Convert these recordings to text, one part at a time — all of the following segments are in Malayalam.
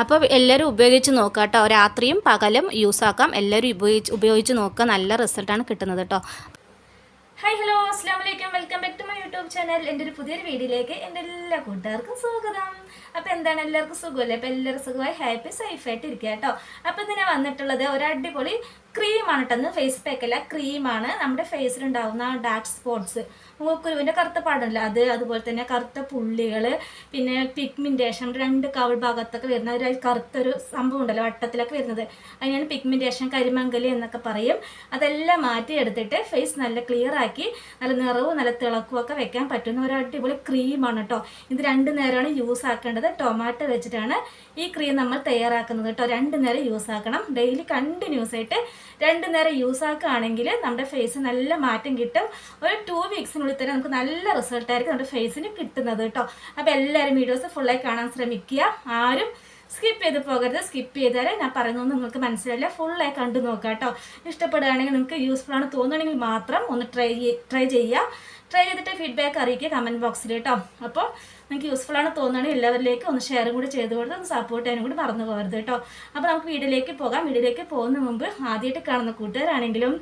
അപ്പോൾ എല്ലാവരും ഉപയോഗിച്ച് നോക്കുക കേട്ടോ രാത്രിയും പകലും യൂസ് ആക്കാം. എല്ലാവരും ഉപയോഗിച്ച് ഉപയോഗിച്ച് നോക്കുക. നല്ല റിസൾട്ടാണ് കിട്ടുന്നത് കേട്ടോ ഹായ് ഹലോ അസ്സാം വലൈക്കും welcome back to my YouTube channel എന്റെ ഒരു പുതിയൊരു വീഡിയോയിലേക്ക് എന്റെ എല്ലാ കൂട്ടുകാർക്കും സ്വാഗതം. അപ്പോൾ എന്താണ് എല്ലാവർക്കും സുഖമല്ലേ? അപ്പോൾ എല്ലാവരും സുഖമായി ഹാപ്പി സേഫായിട്ട് ഇരിക്കുക കേട്ടോ അപ്പോൾ ഇന്ന് ഞാൻ വന്നിട്ടുള്ളത് ഒരു അടിപൊളി ക്രീമാണ് കേട്ടോ ഫേസ് പാക്കല്ല ക്രീമാണ് നമ്മുടെ ഫേസിലുണ്ടാവുന്ന ഡാർക്ക് സ്പോട്ട്സ് മൂക്കുരുവിന്റെ കറുത്ത പാടല്ല? അത് അതുപോലെ തന്നെ കറുത്ത പുള്ളികൾ പിന്നെ പിഗ്മെന്റേഷൻ രണ്ട് കവൾ ഭാഗത്തൊക്കെ വരുന്ന ഒരു കറുത്തൊരു സംഭവം ഉണ്ടല്ലോ വട്ടത്തിലൊക്കെ വരുന്നത്. അതിനാണ് പിഗ്മെന്റേഷൻ കരിമങ്കലി എന്നൊക്കെ പറയും. അതെല്ലാം മാറ്റി എടുത്തിട്ട് ഫേസ് നല്ല ക്ലിയർ ആക്കി നല്ല നിറവും നല്ല തിളക്കവും ഒക്കെ വെക്കാൻ പറ്റുന്ന ഒരു അടിപൊളി ക്രീമാണ് കേട്ടോ ഇത് രണ്ട് നേരമാണ് യൂസ് ആക്കേണ്ടത്. ടൊമാറ്റോ വെച്ചിട്ടാണ് ഈ ക്രീം നമ്മൾ തയ്യാറാക്കുന്നത് കേട്ടോ രണ്ട് നേരം യൂസ് ആക്കണം. ഡെയിലി കണ്ടിന്യൂസ് ആയിട്ട് രണ്ട് നേരം യൂസ് ആക്കുകയാണെങ്കിൽ നമ്മുടെ ഫേസ് നല്ല മാറ്റം കിട്ടും. ഒരു ടു വീക്സിനുള്ളിൽ തന്നെ നമുക്ക് നല്ല റിസൾട്ട് ആയിരിക്കും നമ്മുടെ ഫേസിന് കിട്ടുന്നത് കേട്ടോ. അപ്പോൾ എല്ലാവരും വീഡിയോസ് ഫുള്ളായി കാണാൻ ശ്രമിക്കുക. ആരും സ്കിപ്പ് ചെയ്ത് പോകരുത്. സ്കിപ്പ് ചെയ്താലേ ഞാൻ പറയുന്നത് നിങ്ങൾക്ക് മനസ്സിലായില്ല ഫുള്ളായി കണ്ടു നോക്കുക കേട്ടോ. ഇഷ്ടപ്പെടുകയാണെങ്കിൽ നിങ്ങൾക്ക് യൂസ്ഫുൾ ആണ് തോന്നുകയാണെങ്കിൽ മാത്രം ഒന്ന് ട്രൈ ട്രൈ ചെയ്യുക. ട്രൈ ചെയ്തിട്ട് ഫീഡ്ബാക്ക് അറിയിക്കുക കമന്റ് ബോക്സിൽ കേട്ടോ. അപ്പോൾ നിങ്ങൾക്ക് യൂസ്ഫുൾ ആണ് തോന്നുകയാണെങ്കിൽ എല്ലാവരിലേക്കും ഒന്ന് ഷെയറും കൂടി ചെയ്ത് കൊടുത്ത് ഒന്ന് സപ്പോർട്ട് ചെയ്യാനും കൂടി മറന്നു പോകരുത് കേട്ടോ. അപ്പോൾ നമുക്ക് വീഡിയോയിലേക്ക് പോകാം. വീഡിയോയിലേക്ക് പോകുന്ന മുമ്പ് ആദ്യമായിട്ട് കാണുന്ന കൂട്ടുകാരാണെങ്കിലും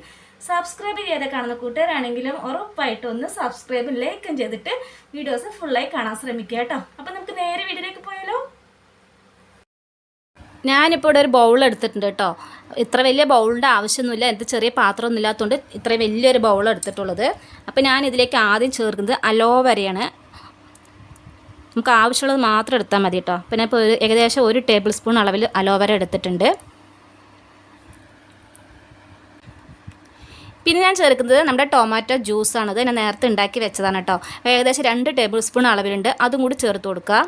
സബ്സ്ക്രൈബ് ചെയ്ത് കാണുന്ന കൂട്ടുകാരാണെങ്കിലും ഉറപ്പായിട്ട് ഒന്ന് സബ്സ്ക്രൈബും ലൈക്കും ചെയ്തിട്ട് വീഡിയോസ് ഫുള്ളായി കാണാൻ ശ്രമിക്കുക കേട്ടോ. അപ്പോൾ നമുക്ക് നേരെ വീഡിയോയിലേക്ക് പോയാലോ? ഞാനിപ്പോൾ ഇവിടെ ഒരു ബൗൾ എടുത്തിട്ടുണ്ട് കേട്ടോ. ഇത്ര വലിയ ബൗളിന്റെ ആവശ്യമൊന്നുമില്ല. എന്ത് ചെറിയ പാത്രമൊന്നും ഇല്ലാത്തതുകൊണ്ട് ഇത്ര വലിയൊരു ബൗൾ എടുത്തിട്ടുള്ളത്. അപ്പോൾ ഞാൻ ഇതിലേക്ക് ആദ്യം ചേർക്കുന്നത് അലോവരയാണ് നമുക്ക് ആവശ്യമുള്ളത് മാത്രം എടുത്താൽ മതി കേട്ടോ പിന്നെ ഇപ്പോൾ ഒരു ഏകദേശം ഒരു ടേബിൾ സ്പൂൺ അളവിൽ അലോവേര എടുത്തിട്ടുണ്ട്. പിന്നെ ഞാൻ ചേർക്കുന്നത് നമ്മുടെ ടൊമാറ്റോ ജ്യൂസാണ്. ഇത് ഞാൻ നേരത്തെ ഉണ്ടാക്കി വെച്ചതാണ് കേട്ടോ ഏകദേശം രണ്ട് ടേബിൾ സ്പൂൺ അളവിലുണ്ട്. അതും കൂടി ചേർത്ത് കൊടുക്കുക.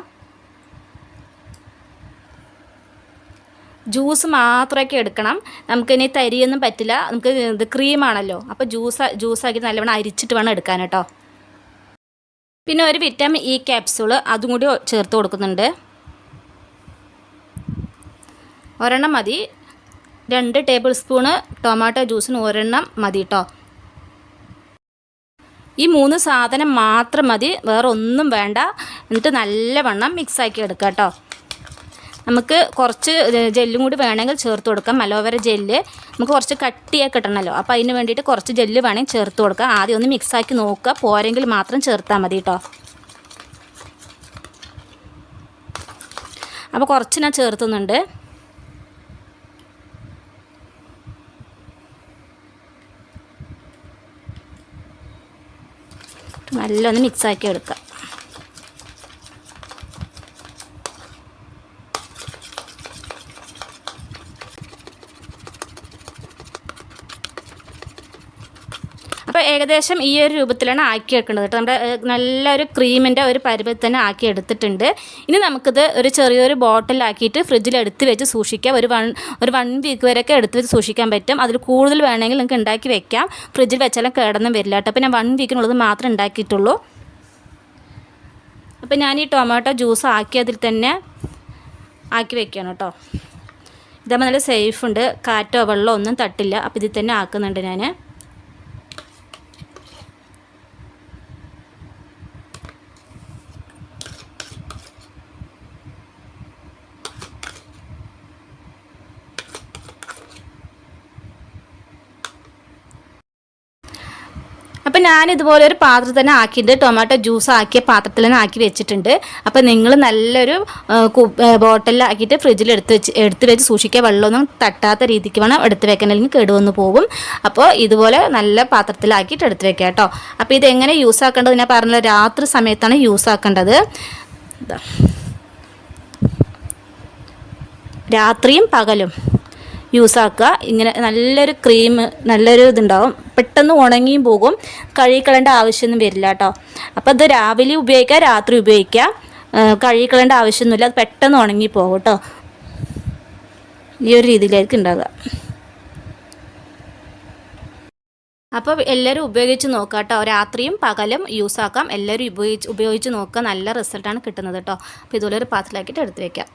ജ്യൂസ് മാത്രമൊക്കെ എടുക്കണം. നമുക്കിനി തരിയൊന്നും പറ്റില്ല. നമുക്ക് ഇത് ക്രീമാണല്ലോ അപ്പോൾ ജ്യൂസ് ജ്യൂസാക്കി നല്ലവണ്ണം അരിച്ചിട്ട് വേണം എടുക്കാൻ കേട്ടോ പിന്നെ ഒരു വിറ്റാമിൻ ഇ ക്യാപ്സൂൾ അതും കൂടി ചേർത്ത് കൊടുക്കുന്നുണ്ട്. ഒരെണ്ണം മതി. രണ്ട് ടേബിൾ സ്പൂണ് ടൊമാറ്റോ ജ്യൂസിന് ഒരെണ്ണം മതി കേട്ടോ ഈ മൂന്ന് സാധനം മാത്രം മതി. വേറെ ഒന്നും വേണ്ട. എന്നിട്ട് നല്ലവണ്ണം മിക്സാക്കി എടുക്കാം കേട്ടോ നമുക്ക് കുറച്ച് ജെല്ലും കൂടി വേണമെങ്കിൽ ചേർത്ത് കൊടുക്കാം. അലോവേര ജെല്ല് നമുക്ക് കുറച്ച് കട്ടിയാക്കി കിട്ടണമല്ലോ അപ്പോൾ അതിന് വേണ്ടിയിട്ട് കുറച്ച് ജെല്ല് വേണമെങ്കിൽ ചേർത്ത് കൊടുക്കാം. ആദ്യം ഒന്ന് മിക്സാക്കി നോക്കുക. പോരെങ്കിൽ മാത്രം ചേർത്താൽ മതി കേട്ടോ അപ്പോൾ കുറച്ച് ഞാൻ ചേർത്തുന്നുണ്ട്. നല്ലൊന്ന് മിക്സാക്കി എടുക്കാം. അപ്പോൾ ഏകദേശം ഈ ഒരു രൂപത്തിലാണ് ആക്കി എടുക്കുന്നത് കേട്ടോ. നമ്മുടെ നല്ലൊരു ക്രീമിന്റെ ഒരു പരുവത്തിൽ തന്നെ ആക്കി എടുത്തിട്ടുണ്ട്. ഇനി നമുക്കിത് ഒരു ചെറിയൊരു ബോട്ടിലാക്കിയിട്ട് ഫ്രിഡ്ജിൽ എടുത്ത് വെച്ച് സൂക്ഷിക്കാം. ഒരു വൺ ഒരു വൺ വീക്ക് വരെയൊക്കെ എടുത്ത് വെച്ച് സൂക്ഷിക്കാൻ പറ്റും. അതിൽ കൂടുതൽ വേണമെങ്കിൽ നിങ്ങൾക്ക് ഉണ്ടാക്കി വെക്കാം. ഫ്രിഡ്ജിൽ വെച്ചാലും കേടൊന്നും വരില്ല കേട്ടോ. അപ്പോൾ ഞാൻ വൺ വീക്കിനുള്ളത് മാത്രമേ ഉണ്ടാക്കിയിട്ടുള്ളൂ. അപ്പോൾ ഞാൻ ഈ ടൊമാറ്റോ ജ്യൂസ് ആക്കിയതിൽ തന്നെ ആക്കി വെക്കണം കേട്ടോ. ഇതാകുമ്പോൾ നല്ല സേഫ് ഉണ്ട്. കാറ്റോ വെള്ളമോ ഒന്നും തട്ടില്ല. അപ്പോൾ ഇതിൽ തന്നെ ആക്കുന്നുണ്ട് ഞാൻ അപ്പം ഞാൻ ഇതുപോലെ ഒരു പാത്രത്തിൽ തന്നെ ആക്കിയിട്ട് ടൊമാറ്റോ ജ്യൂസ് ആക്കിയ പാത്രത്തിൽ തന്നെ ആക്കി വെച്ചിട്ടുണ്ട്. അപ്പം നിങ്ങൾ നല്ലൊരു ബോട്ടിലാക്കിയിട്ട് ഫ്രിഡ്ജിൽ എടുത്ത് വെച്ച് എടുത്ത് വെച്ച് സൂക്ഷിക്കുക. വെള്ളമൊന്നും തട്ടാത്ത രീതിക്ക് വേണം എടുത്ത് വെക്കാൻ അല്ലെങ്കിൽ കേടുവന്ന് പോകും. അപ്പോൾ ഇതുപോലെ നല്ല പാത്രത്തിലാക്കിയിട്ട് എടുത്ത് വെക്കുക കേട്ടോ. അപ്പോൾ ഇതെങ്ങനെ യൂസ് ആക്കേണ്ടത്? ഞാൻ പറഞ്ഞത് രാത്രി സമയത്താണ് യൂസ് ആക്കേണ്ടത്. രാത്രിയും പകലും. യൂസ് ആക്കുക ഇങ്ങനെ നല്ലൊരു ക്രീം നല്ലൊരു ഇതുണ്ടാവും. പെട്ടെന്ന് ഉണങ്ങിയും പോകും. കഴുകിക്കളേണ്ട ആവശ്യമൊന്നും വരില്ല കേട്ടോ അപ്പോൾ ഇത് രാവിലെ ഉപയോഗിക്കുക രാത്രി ഉപയോഗിക്കുക. കഴുകിക്കളേണ്ട ആവശ്യമൊന്നുമില്ല. അത് പെട്ടെന്ന് ഉണങ്ങി പോകും കേട്ടോ ഈ ഒരു രീതിയിലായിരിക്കും ഉണ്ടാകുക അപ്പോൾ എല്ലാവരും ഉപയോഗിച്ച് നോക്കുക കേട്ടോ രാത്രിയും പകലും യൂസ് ആക്കാം എല്ലാവരും ഉപയോഗിച്ച് ഉപയോഗിച്ച് നോക്കുക. നല്ല റിസൾട്ടാണ് കിട്ടുന്നത് കേട്ടോ അപ്പോൾ ഇതുപോലെ ഒരു പാത്രത്തിലാക്കിയിട്ട് എടുത്ത് വെക്കാം.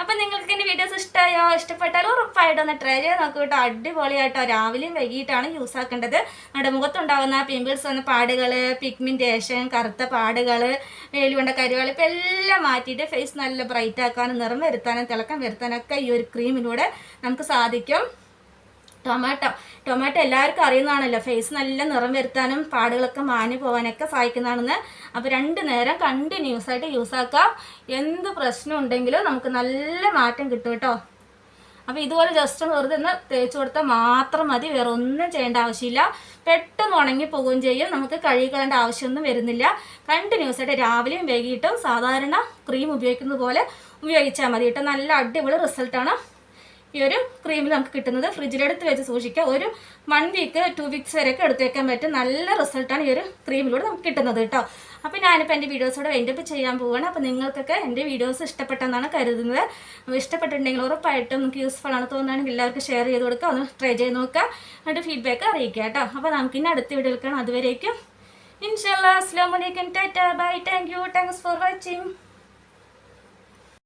അപ്പം നിങ്ങൾക്ക് എന്റെ വീഡിയോസ് ഇഷ്ടമായോ ഇഷ്ടപ്പെട്ടാലോ ഉറപ്പായിട്ടും ഒന്ന് ട്രൈ ചെയ്ത് നോക്കൂ കേട്ടോ. അടിപൊളിയായിട്ടോ. രാവിലെയും വൈകിട്ടാണ് യൂസ് ആക്കേണ്ടത്. നമ്മുടെ മുഖത്തുണ്ടാകുന്ന പിമ്പിൾസ് വന്ന പാടുകൾ പിഗ്മെന്റേഷൻ കറുത്ത പാടുകൾ വേലി കൊണ്ട കരുവാൾ ഇപ്പം എല്ലാം മാറ്റിയിട്ട് ഫേസ് നല്ല ബ്രൈറ്റ് ആക്കാനും നിറം വരുത്താനും തിളക്കം വരുത്താനൊക്കെ ഈ ഒരു ക്രീമിലൂടെ നമുക്ക് സാധിക്കും. ടൊമാറ്റോ. ടൊമാറ്റോ എല്ലാവർക്കും അറിയുന്നതാണല്ലോ. ഫേസ് നല്ല നിറം വരുത്താനും പാടുകളൊക്കെ മാഞ്ഞു പോകാനൊക്കെ സഹായിക്കുന്നതാണെന്ന്. അപ്പോൾ രണ്ട് നേരം കണ്ടിന്യൂസ് ആയിട്ട് യൂസ് ആക്കാം. എന്ത് പ്രശ്നം ഉണ്ടെങ്കിലും നമുക്ക് നല്ല മാറ്റം കിട്ടും കേട്ടോ. അപ്പോൾ ഇതുപോലെ ജസ്റ്റ് വെറുതെ ഒന്ന് തേച്ച് കൊടുത്താൽ മാത്രം മതി. വേറെ ഒന്നും ചെയ്യേണ്ട ആവശ്യമില്ല. പെട്ടെന്ന് ഉണങ്ങി പോവുകയും ചെയ്യും. നമുക്ക് കഴുകിക്കളേണ്ട ആവശ്യമൊന്നും വരുന്നില്ല. കണ്ടിന്യൂസ് ആയിട്ട് രാവിലെയും വൈകിട്ടും സാധാരണ ക്രീം ഉപയോഗിക്കുന്നത് പോലെ ഉപയോഗിച്ചാൽ മതി കേട്ടോ. നല്ല അടിപൊളി റിസൾട്ടാണ് ഈ ഒരു ക്രീമിൽ നമുക്ക് കിട്ടുന്നത് ഫ്രിഡ്ജിലെടുത്ത് വെച്ച് സൂക്ഷിക്കുക. ഒരു വൺ വീക്ക് ടു വീക്സ് വരെയൊക്കെ എടുത്ത് വെക്കാൻ പറ്റും നല്ല റിസൾട്ടാണ് ഈ ഒരു ക്രീമിലൂടെ നമുക്ക് കിട്ടുന്നത് കേട്ടോ അപ്പോൾ ഞാനിപ്പോൾ എന്റെ വീഡിയോസോടെ വൈൻഡപ്പ് ചെയ്യാൻ പോവുകയാണ് അപ്പോൾ നിങ്ങൾക്കൊക്കെ എന്റെ വീഡിയോസ് ഇഷ്ടപ്പെട്ടെന്നാണ് കരുതുന്നത്. ഇഷ്ടപ്പെട്ടിട്ടുണ്ടെങ്കിൽ ഉറപ്പായിട്ടും നിങ്ങൾക്ക് യൂസ്ഫുൾ ആണ് തോന്നുകയാണെങ്കിൽ എല്ലാവർക്കും ഷെയർ ചെയ്ത് കൊടുക്കുക. ഒന്ന് ട്രൈ ചെയ്ത് നോക്കുക. എന്നിട്ട് ഫീഡ്ബാക്ക് അറിയിക്കുക കേട്ടോ അപ്പോൾ നമുക്ക് ഇനി അടുത്ത വീഡിയോ എടുക്കണം അതുവരേക്കും. ഇൻഷാല്ലാ അസ്ലാമലൈക്കും tata bye thank you thanks for watching